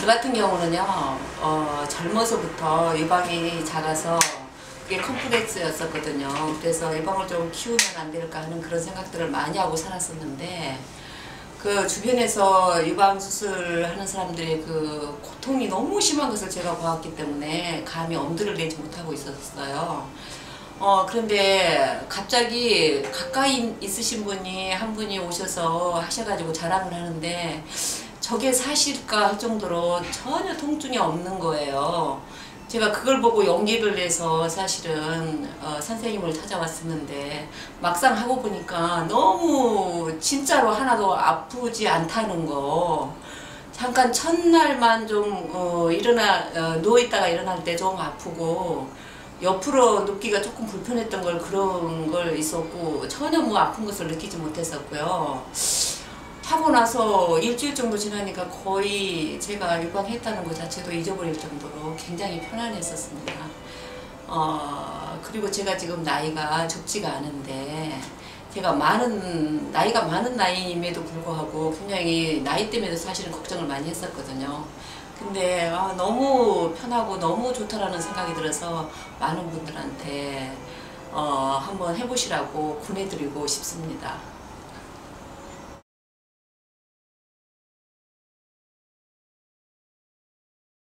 저 같은 경우는요, 어, 젊어서부터 유방이 작아서 그게 컴플렉스였었거든요. 그래서 유방을 좀 키우면 안 될까 하는 그런 생각들을 많이 하고 살았었는데, 그 주변에서 유방 수술하는 사람들의 그 고통이 너무 심한 것을 제가 보았기 때문에 감히 엄두를 내지 못하고 있었어요. 어, 그런데 갑자기 가까이 있으신 분이 한 분이 오셔서 하셔가지고 자랑을 하는데 저게 사실까 할 정도로 전혀 통증이 없는 거예요. 제가 그걸 보고 용기를 내서 사실은 어, 선생님을 찾아왔었는데 막상 하고 보니까 너무 진짜로 하나도 아프지 않다는 거. 잠깐 첫날만 좀 어, 일어나 어, 누워 있다가 일어날 때 좀 아프고 옆으로 눕기가 조금 불편했던 걸 그런 걸 있었고 전혀 뭐 아픈 것을 느끼지 못했었고요. 하고 나서 일주일 정도 지나니까 거의 제가 유방했다는 것 자체도 잊어버릴 정도로 굉장히 편안했었습니다. 어, 그리고 제가 지금 나이가 적지가 않은데 제가 많은 나이가 많은 나이임에도 불구하고 굉장히 나이 때문에도 사실은 걱정을 많이 했었거든요. 근데 아, 너무 편하고 너무 좋다라는 생각이 들어서 많은 분들한테 어, 한번 해보시라고 권해드리고 싶습니다.